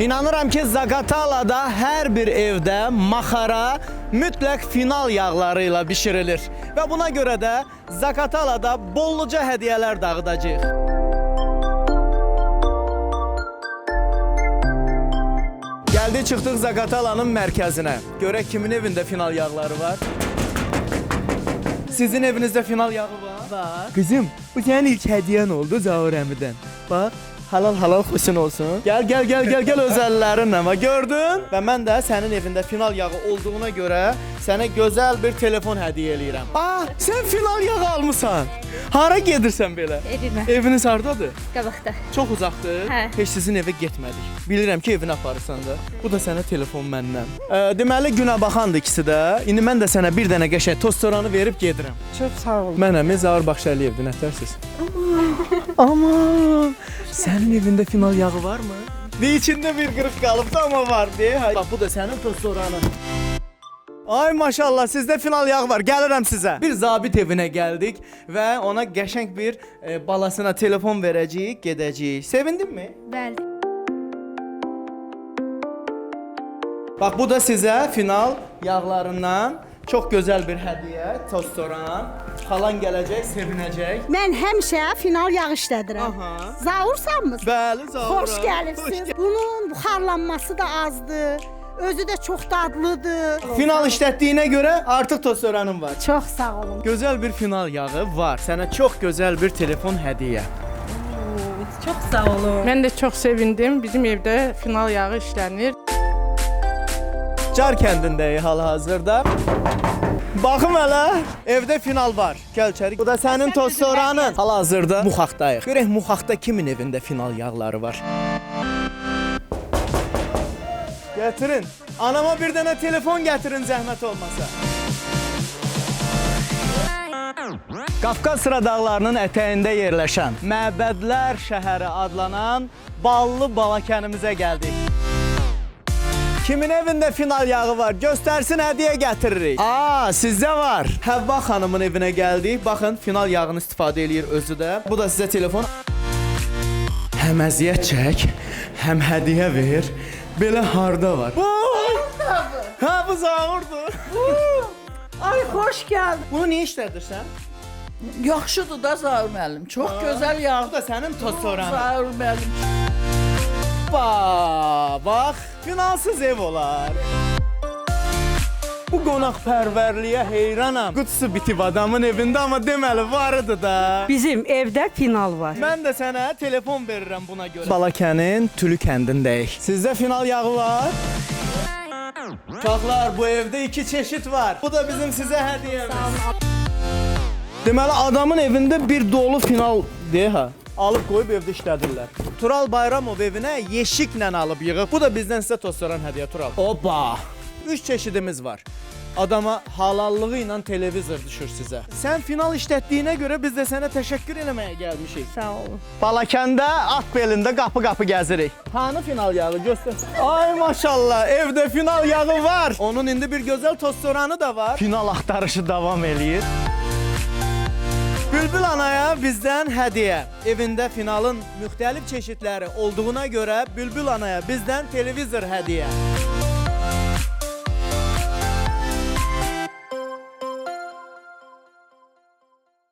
İnanıram ki Zaqatalada hər bir evdə maxara mütləq final yağları ilə bişirilir. Və buna görə də Zaqatalada bolluca hədiyyələr dağıdacağıq. Gəldik çıxdıq Zaqatalanın mərkəzinə. Görək kimin evində final yağları var. Sizin evinizdə final yağı var? Var. Qızım, bu sənin ilk hədiyən oldu Zaur əmidən. Bax, halal halal xoşun olsun. Gəl, gəl, gəl, gəl, gəl öz əllərinlə. Bax, gördün? Və mən də sənin evində final yağı olduğuna görə sənə gözəl bir telefon hədiyyə eləyirəm. Aa, sən final yağı almısan. Hara gedirsən belə? Evimə. Eviniz hardadır? Qabaqda. Çox uzaqdır. Hə. Heç sizin evə getmədik. Bilirəm ki, evinə aparırsan da. Bu da sənə telefon məndən. E, deməli günə baxandı ikisi də. İndi mən də sənə bir dənə qəşəng tostoranı verib gedirəm. Çox sağ ol. Mənəm Zaur Baxşəliyevdir, nətərsiz? Aman. Aman. Sənin evində final yağı varmı? De içində bir qırıq qalıbdı amma var deyə. Bax bu da sənin tostoranın. Ay maşallah sizdə final yağı var. Gəlirəm sizə. Bir zabit evinə gəldik və ona qəşəng bir e, balasına telefon verəcəyik, gedəcəyik. Sevindinmi? Bəli. Bax bu da sizə final yağlarından çox gözəl bir hədiyyə, tostoran. Xalan gələcək, sevinəcək. Mən həmişə final yağ işlədirəm. Aha. Zaursanmı? Bəli, Zaura. Xoş gəlibsiz. Bunun buxarlanması da azdır. Özü də çox dadlıdır. Final işlətdiyinə görə artıq tostoranın var. Çox sağ olun. Gözəl bir final yağı var. Sənə çox gözəl bir telefon hədiyyə. Çox sağ olun. Mən də çox sevindim. Bizim evdə final yağı işlənir. Car kəndindəyik hal-hazırda. Baxım hələ, evdə final var. Gəl içəri. Bu da sənin tostoranın. Hal-hazırda Muxaqdayıq. Görək Muxaqda kimin evində final yağları var. Gətirin. Anama bir dənə telefon gətirin zəhmət olmasa. Qafqaz sıra dağlarının ətəyində yerləşən Məbədlər şəhəri adlanan Ballı Balakənimizə gəldik. Kimin evində final yağı var? Göstərsin hədiyyə gətiririk. Aa, sizdə var. Həvva xanımın evinə gəldik. Baxın, final yağını istifadə eləyir özü də. Bu da sizə telefon. Həm əziyyət çək, həm hədiyyə ver. Belə harda var? Bu! Hə, bu Zaurdur. Ay xoş gəldin. Bunu niyə işlədirsən? Yaxşıdır da Zaur müəllim. Çox gözəl Bu yağdı. da sənin tostoranın. Zaur müəllim. Ba, bax, finalsız ev olar. Bu qonaqpərvərliyə heyranam. Qutusu bitib adamın evində amma deməli varıdı da. Bizim evdə final var. Mən də sənə telefon verirəm buna görə. Balakənin Tülü kəndindəyik. Sizdə final yağı var? Uşaqlar, bu evdə iki çeşid var. Bu da bizim sizə hədiyyəmiz. Deməli adamın evində bir dolu final deyə ha. Alıb qoyub evdə işlədirlər. Tural Bayramov evinə yeşiklə alıb yığıb. Bu da bizdən sizə tostoran hədiyyə Tural. Oba! 3 çeşidimiz var. Adama halallığı ilə televizor düşür sizə. Sən final işlətdiyinə görə biz də sənə təşəkkür eləməyə gəlmişik. Sağ olun. Balakəndə at belində qapı-qapı gəzirik. Hanı final yağı göstər. Ay maşallah, evdə final yağı var. Onun indi bir gözəl tostoranı da var. Final axtarışı davam eləyir. Bülbül anaya bizdən hədiyyə. Evində finalın müxtəlif çeşidləri olduğuna görə Bülbül anaya bizdən televizor hədiyyə.